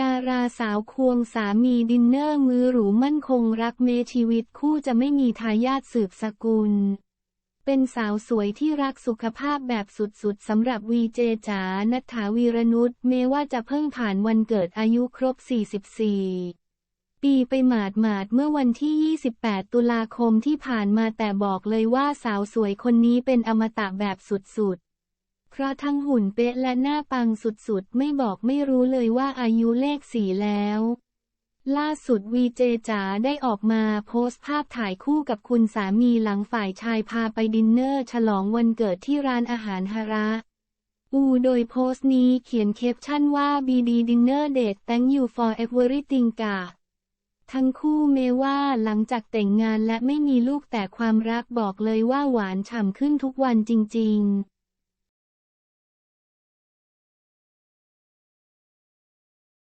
ดาราสาวควงสามีดินเนอร์มือหรูมั่นคงรักเมชีวิตคู่จะไม่มีทายาทสืบสกุล เป็นสาวสวยที่รักสุขภาพแบบสุดๆสำหรับวีเจจ๋านัทถาวีรนุชแม้ว่าจะเพิ่งผ่านวันเกิดอายุครบ 44 ปีไปหมาดหมาดๆเมื่อวันที่ 28 ตุลาคมที่ผ่านมาแต่บอกเลยว่าสาวสวยคนนี้เป็นอมตะแบบสุดๆ เพราะทั้งหุ่นเป๊ะและหน้าปังสุดๆ ไม่บอกไม่รู้เลยว่าอายุเลขสี่แล้ว ล่าสุดวีเจจ๋าได้ออกมาโพสต์ภาพถ่ายคู่กับคุณสามีหลังฝ่ายชายพาไปดินเนอร์ ฉลองวันเกิดที่ร้านอาหารฮาระอูโดยโพสต์นี้เขียนแคปชั่นว่า BD Dinner Date Thank you for everything กะทั้งคู่เมว่าหลังจากแต่งงานและไม่มีลูกแต่ความรักบอกเลยว่าหวานฉ่ำขึ้นทุกวันจริง ๆ